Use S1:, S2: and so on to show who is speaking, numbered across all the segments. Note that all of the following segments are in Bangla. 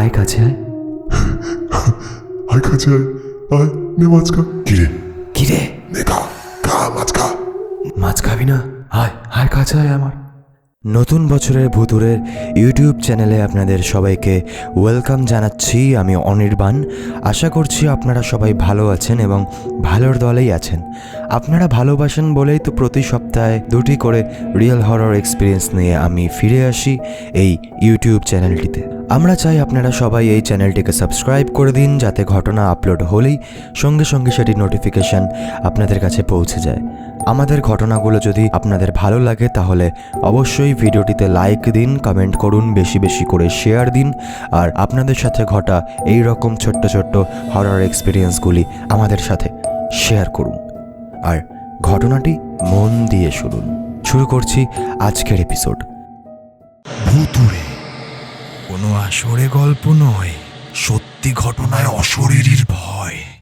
S1: আয় কাছে আয়।
S2: আয় কাছে আয়। আয় নে মাছ খা। কিরে?
S1: কিরে?
S2: নে খা খা মাছ খা।
S1: মাছ খাবি না? আয় আয় কাছে আয় আমার। নতুন বছরের ভুতুরের ইউটিউব চ্যানেলে আপনাদের সবাইকে ওয়েলকাম জানাচ্ছি আমি অনির্বাণ। আশা করছি আপনারা সবাই ভালো আছেন এবং ভালোর দলেই আছেন। আপনারা ভালোবাসেন বলেই তো প্রতি সপ্তাহে দুটি করে রিয়েল হরর এক্সপিরিয়েন্স নিয়ে আমি ফিরে আসি এই ইউটিউব চ্যানেলটিতে। আমরা চাই আপনারা সবাই এই চ্যানেলটিকে সাবস্ক্রাইব করে দিন যাতে ঘটনা আপলোড হলেই সঙ্গে সঙ্গে সেটি নোটিফিকেশন আপনাদের কাছে পৌঁছে যায়। আমাদের ঘটনাগুলো যদি আপনাদের ভালো লাগে তাহলে অবশ্যই ভিডিওটিতে লাইক দিন কমেন্ট করুন, বেশি বেশি করে শেয়ার দিন। আর আপনাদের সাথে ঘটা এই রকম ছোট্ট ছোট্ট হরর এক্সপিরিয়েন্সগুলি আমাদের সাথে শেয়ার করুন। আর ঘটনাটি মন দিয়ে শুনুন। শুরু করছি আজকের এপিসোড
S3: ভুতুরে কোনো আসরে গল্প নয়, সত্যি ঘটনায় অশরীরীর ভয়।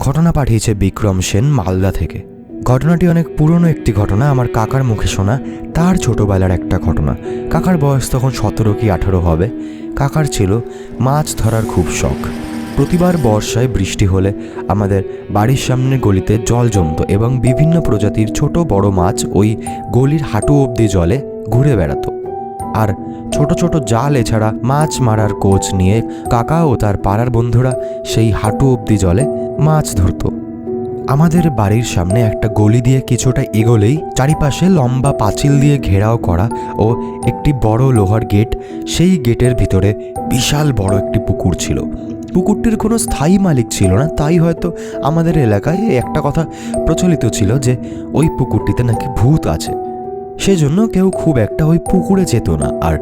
S1: ঘটনা পাঠিয়েছে বিক্রম সেন মালদা থেকে। ঘটনাটি অনেক পুরনো একটি ঘটনা, আমার কাকার মুখে শোনা, তার ছোটোবেলার একটা ঘটনা। কাকার বয়স তখন সতেরো কি আঠেরো হবে। কাকার ছিল মাছ ধরার খুব শখ। প্রতিবার বর্ষায় বৃষ্টি হলে আমাদের বাড়ির সামনে গলিতে জল জমতো এবং বিভিন্ন প্রজাতির ছোট বড় মাছ ওই গলির হাঁটু অবধি জলে ঘুরে বেড়াতো। আর ছোট ছোট জাল এছাড়া মাছ মারার কোচ নিয়ে কাকা ও তার পাড়ার বন্ধুরা সেই হাঁটু অবধি জলে মাছ ধরতো। আমাদের বাড়ির সামনে একটা গলি দিয়ে কিছুটা এগোলেই চারিপাশে লম্বা পাঁচিল দিয়ে ঘেরাও করা ও একটি বড় লোহার গেট, সেই গেটের ভিতরে বিশাল বড় একটি পুকুর ছিল। পুকুরটির কোনো স্থায়ী মালিক ছিল না, তাই হয়তো আমাদের এলাকায় একটা কথা প্রচলিত ছিল যে ওই পুকুরটিতে নাকি ভূত আছে। সেজন্য কেউ খুব একটা ওই পুকুরে যেত না। আর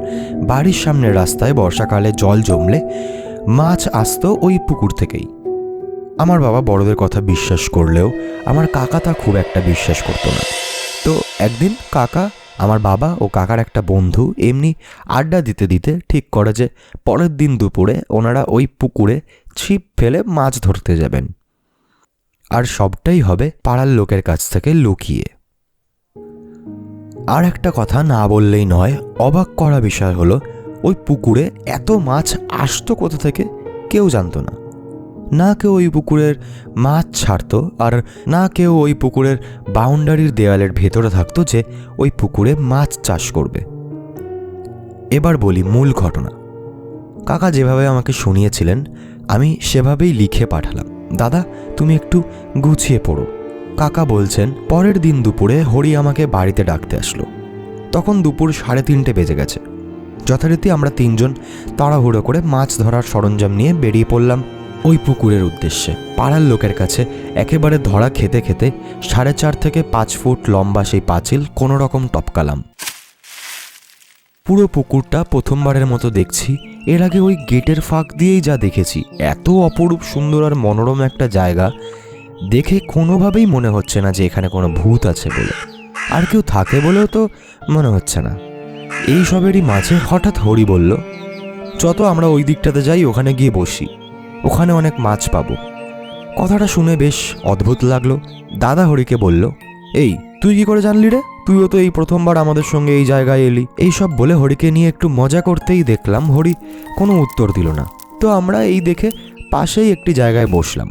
S1: বাড়ির সামনের রাস্তায় বর্ষাকালে জল জমলে মাছ আসতো ওই পুকুর থেকেই। আমার বাবা বড়দের কথা বিশ্বাস করলেও আমার কাকা তা খুব একটা বিশ্বাস করতো না। তো একদিন কাকা, আমার বাবা ও কাকার একটা বন্ধু এমনি আড্ডা দিতে দিতে ঠিক করে যে পরের দিন দুপুরে ওনারা ওই পুকুরে ছিপ ফেলে মাছ ধরতে যাবেন। আর সবটাই হবে পাড়ার লোকের কাছ থেকে লুকিয়ে। আর একটা কথা না বললেই নয়, অবাক করা বিষয় হলো, ওই পুকুরে এত মাছ আসতো কোথা থেকে কেউ জানতো না। না কেউ ওই পুকুরের মাছ ছাড়তো আর না কেউ ওই পুকুরের বাউন্ডারির দেওয়ালের ভেতরে থাকতো যে ওই পুকুরে মাছ চাষ করবে। এবার বলি মূল ঘটনা। কাকা যেভাবে আমাকে শুনিয়েছিলেন, আমি সেভাবেই লিখে পাঠালাম। দাদা, তুমি একটু গুছিয়ে পড়ো। কাকা বলছেন, পরের দিন দুপুরে হরি আমাকে বাড়িতে ডাকতে আসলো। তখন দুপুর সাড়ে তিনটে বেজে গেছে। যথারীতি আমরা তিনজন তাড়াহুড়ো করে মাছ ধরার সরঞ্জাম নিয়ে বেরিয়ে পড়লাম ওই পুকুরের উদ্দেশ্যে। পাড়ার লোকের কাছে একেবারে ধরা খেতে খেতে সাড়ে চার থেকে পাঁচ ফুট লম্বা সেই পাঁচিল কোনো রকম টপকালাম। পুরো পুকুরটা প্রথমবারের মতো দেখছি, এর আগে ওই গেটের ফাঁক দিয়েই যা দেখেছি। এত অপরূপ সুন্দর আর মনোরম একটা জায়গা দেখে কোনোভাবেই মনে হচ্ছে না যে এখানে কোনো ভূত আছে বলে। আর কেউ থাকে বলেও তো মনে হচ্ছে না। এই সবেরই মাঝে হঠাৎ হরি বলল যত আমরা ওই দিকটাতে যাই, ওখানে গিয়ে বসি। ওখানে অনেক মাছ পাবো। কথাটা শুনে বেশ অদ্ভুত লাগল। দাদা হরিকে বলল, এই, তুই কি করে জানলি রে? তুইও তো এই প্রথমবার আমাদের সঙ্গে এই জায়গায় এলি। এই সব বলে হরিকে নিয়ে একটু মজা করতেই দেখলাম হরি কোনো উত্তর দিল না। তো আমরা এই দেখে পাশেই একটি জায়গায় বসলাম।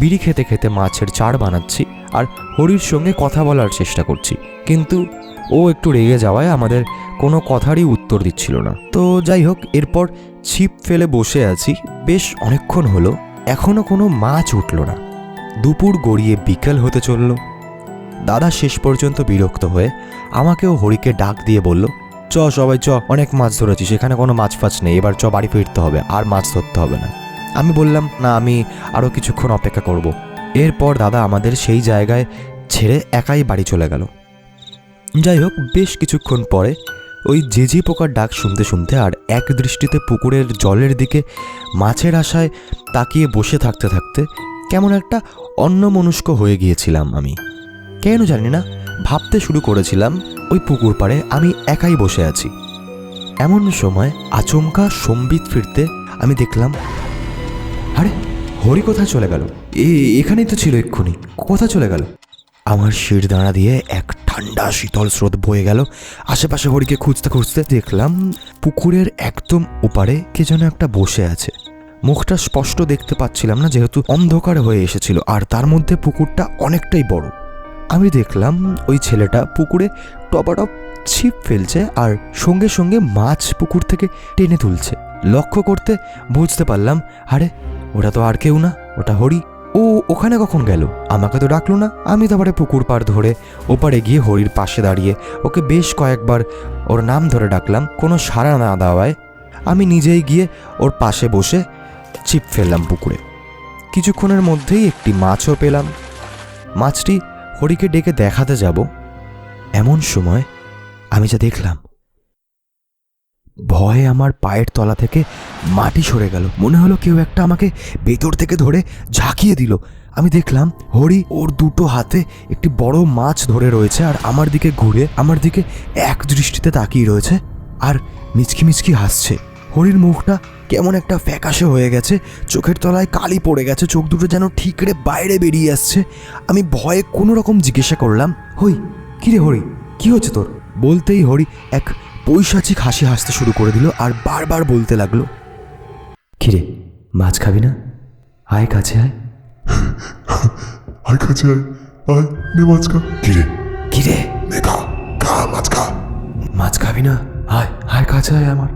S1: বিড়ি খেতে খেতে মাছের চার বানাচ্ছি আর হরির সঙ্গে কথা বলার চেষ্টা করছি। কিন্তু ও একটু রেগে যাওয়ায় আমাদের কোনো কথারই উত্তর দিচ্ছিল না। তো যাই হোক, এরপর ছিপ ফেলে বসে আছি। বেশ অনেকক্ষণ হলো এখনও কোনো মাছ উঠল না। দুপুর গড়িয়ে বিকেল হতে চলল। দাদা শেষ পর্যন্ত বিরক্ত হয়ে আমাকেও হরিকে ডাক দিয়ে বলল, চ সবাই, চ, অনেক মাছ ধরেছি, সেখানে কোনো মাছ ফাছ নেই। এবার চ, বাড়ি ফিরতে হবে, আর মাছ ধরতে হবে না। আমি বললাম, না, আমি আরও কিছুক্ষণ অপেক্ষা করব। এরপর দাদা আমাদের সেই জায়গায় ছেড়ে একাই বাড়ি চলে গেল। যাই হোক, বেশ কিছুক্ষণ পরে ওই জেজি পোকার ডাক শুনতে শুনতে আর এক দৃষ্টিতে পুকুরের জলের দিকে মাছের আশায় তাকিয়ে বসে থাকতে থাকতে কেমন একটা অন্যমনস্ক হয়ে গিয়েছিলাম আমি। কেন জানি না, ভাবতে শুরু করেছিলাম, ওই পুকুর পাড়ে আমি একাই বসে আছি। এমন সময় আচমকা সম্বিত ফিরতে আমি দেখলাম আরে, হরি কোথায় চলে গেল? এ, এখানেই তো ছিল এক্ষুনি। কোথায় চলে গেল? আমার শির দাঁড়া দিয়ে এক ঠান্ডা শীতল স্রোত বয়ে গেল। আশেপাশে হরিকে খুঁজতে খুঁজতে দেখলাম পুকুরের একদম ওপারে কে যেন একটা বসে আছে। মুখটা স্পষ্ট দেখতে পাচ্ছিলাম না, যেহেতু অন্ধকার হয়ে এসেছিল, আর তার মধ্যে পুকুরটা অনেকটাই বড়। আমি দেখলাম ওই ছেলেটা পুকুরে টপাটপ ছিপ ফেলছে আর সঙ্গে সঙ্গে মাছ পুকুর থেকে টেনে তুলছে। লক্ষ্য করতে বুঝতে পারলাম, আরে ওটা তো আর কেউ না, ওটা হরি। ও, ওখানে কখন গেল? আমাকে তো ডাকলো না। আমি তারপরে পুকুর পার ধরে ওপারে গিয়ে হরির পাশে দাঁড়িয়ে ওকে বেশ কয়েকবার ওর নাম ধরে ডাকলাম, কোনো সাড়া না দেওয়ায়। আমি নিজেই গিয়ে ওর পাশে বসে ছিপ ফেললাম পুকুরে। কিছুক্ষণের মধ্যেই একটি মাছও পেলাম। মাছটি হরিকে ডেকে দেখাতে যাব। এমন সময় আমি যা দেখলাম, ভয়ে আমার পায়ের তলা থেকে মাটি সরে গেল। মনে হলো কেউ একটা আমাকে ভেতর থেকে ধরে ঝাঁকিয়ে দিল। আমি দেখলাম, হরি ওর দুটো হাতে একটি বড় মাছ ধরে রয়েছে আর আমার দিকে ঘুরে আমার দিকে এক দৃষ্টিতে তাকিয়ে রয়েছে আর মিচকি মিচকি হাসছে। হরির মুখটা কেমন একটা ফ্যাকাশে হয়ে গেছে, চোখের তলায় কালি পড়ে গেছে, চোখ দুটো যেন ঠিকরে বাইরে বেরিয়ে আসছে। আমি ভয়ে কোনো রকম জিজ্ঞাসা করলাম, হই কিরে হরি? কি হচ্ছে তোর? বলতেই হরি এক পৈশাচিক হাসি হাসতে শুরু করে দিল আর বারবার বলতে লাগল কিরে মাছ খাবি না? আয় কাছে আয়।
S2: আয় কাছে আয়। আয় নে মাছ খা। কিরে?
S1: কিরে?
S2: নে খা। খা মাছ খা।
S1: মাছ খাবি না? আয় আয় কাছে আয় আমার।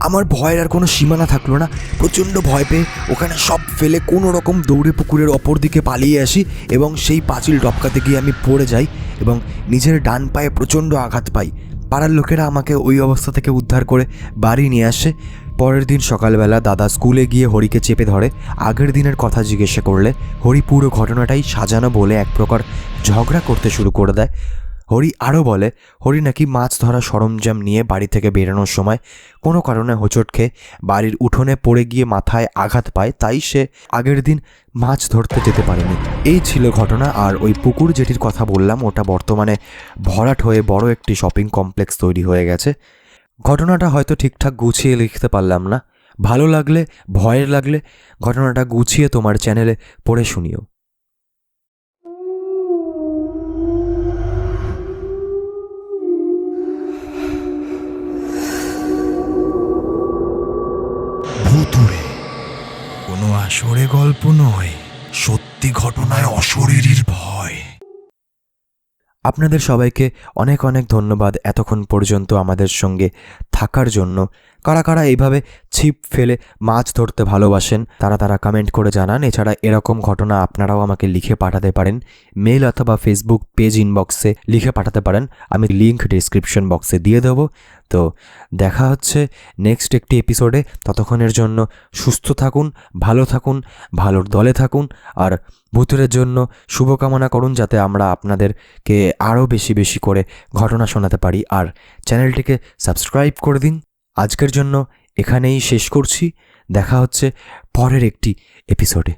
S1: আমার ভয়ের আর কোনো সীমানা থাকল না। প্রচণ্ড ভয় পেয়ে ওখানে সব ফেলে কোনো রকম দৌড়ে পুকুরের অপর দিকে পালিয়ে আসি এবং সেই পাঁচিল টপকাতে গিয়ে আমি পড়ে যাই এবং নিজের ডান পায়ে প্রচণ্ড আঘাত পাই। পাড়ার লোকেরা আমাকে ওই অবস্থা থেকে উদ্ধার করে বাড়ি নিয়ে আসে। পরের দিন সকালবেলা দাদা স্কুলে গিয়ে হরিকে চেপে ধরে। আগের দিনের কথা জিজ্ঞেস করলে, হরি পুরো ঘটনাটাই সাজানো বলে এক প্রকার ঝগড়া করতে শুরু করে দেয়। হরি আরও বলে, হরি নাকি মাছ ধরা সরঞ্জাম নিয়ে বাড়ি থেকে বেরোনোর সময় কোনো কারণে হোঁচট খেয়ে বাড়ির উঠোনে পড়ে গিয়ে মাথায় আঘাত পায়, তাই সে আগের দিন মাছ ধরতে যেতে পারেনি। এই ছিল ঘটনা, আর ওই পুকুর যেটির কথা বললাম, ওটা বর্তমানে ভরাট হয়ে বড় একটি শপিং কমপ্লেক্স তৈরি হয়ে গেছে। ঘটনাটা হয়তো ঠিকঠাক গুছিয়ে লিখতে পারলাম না। ভালো লাগলে, ভয়ের লাগলে ঘটনাটা গুছিয়ে তোমার চ্যানেলে পড়ে শুনিও।
S3: আসরে গল্প নয়, সত্যি ঘটনায় অশরীরীর ভয়।
S1: আপনাদের সবাইকে অনেক অনেক ধন্যবাদ এতক্ষণ পর্যন্ত আমাদের সঙ্গে থাকার জন্য। কারা কারা এইভাবে ছিপ ফেলে মাছ ধরতে ভালোবাসেন, তারা তারা কমেন্ট করে জানান। এছাড়া এরকম ঘটনা আপনারাও আমাকে লিখে পাঠাতে পারেন। মেল অথবা ফেসবুক পেজ ইনবক্সে লিখে পাঠাতে পারেন। আমি লিঙ্ক ডিসক্রিপশন বক্সে দিয়ে দেবো। তো দেখা হচ্ছে নেক্সট একটি এপিসোডে ততক্ষণের জন্য সুস্থ থাকুন, ভালো থাকুন, ভালোর দলে থাকুন, আর ভূতুরের জন্য শুভকামনা করুন যাতে আমরা আপনাদেরকে আরও বেশি বেশি করে ঘটনা শোনাতে পারি। আর চ্যানেলটিকে সাবস্ক্রাইব করে দিন আজকের জন্য এখানেই শেষ করছি। দেখা হচ্ছে পরের একটি এপিসোডে